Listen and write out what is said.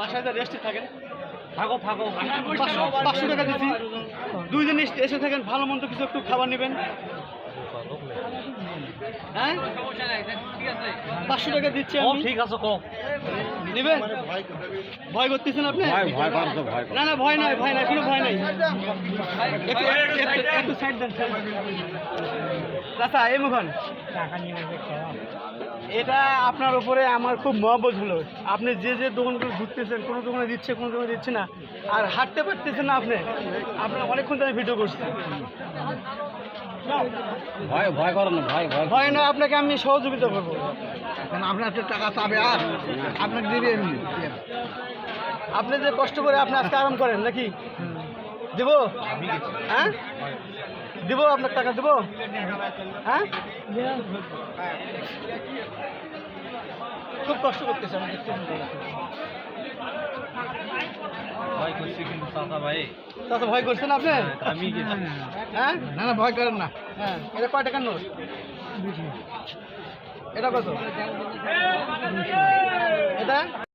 বাসায় যা রেস্টে থাকেন থাকো থাকো পাঁচশো পাঁচশো টাকা দিচ্ছি দুইজন এসে- এসে থাকেন ভালো মন্দ কিছু একটু খাবার নেবেন। হ্যাঁ? পাঁচশো টাকা দিচ্ছি ও ঠিক আছে কো নেবেন? ভয় করতেছেন আপনি? ভয় ভয় কর তো ভয়। না না ভয় নাই ভয় নাই কোনো ভয় নাই। একটু সাইড দেন চাচা এই মুখন এটা আপনার উপরে আমার খুব মহব্বত হলো। আপনি যে যে দোকানগুলো ঘুরতেছেন কোনো দোকানে দিচ্ছে কোনো দোকানে দিচ্ছে না আর হাঁটতে পারতেছেন না আপনি আপনার অনেকক্ষণ ধরে ভিডিও করছেন ভয় ভয় করো না ভয় ভয় ভয় না আপনাকে আমি সহযোগিতা করব। আপনার তো টাকা চাবে আর আপনাকে দিবে এমনি। আপনি যে কষ্ট করে আপনি আজকে আরাম করেন নাকি? দেব? হ্যাঁ? দেবো আপনার টাকা দেবো? হ্যাঁ? খুব কষ্ট করতেছে আমি ভয় করছি কিন্তু চাচা ভাই। চাচা ভয় করছেন আপনি? আমি হ্যাঁ? না না ভয় করেন না। হ্যাঁ এটা কয় টাকার নোট? এটা কত?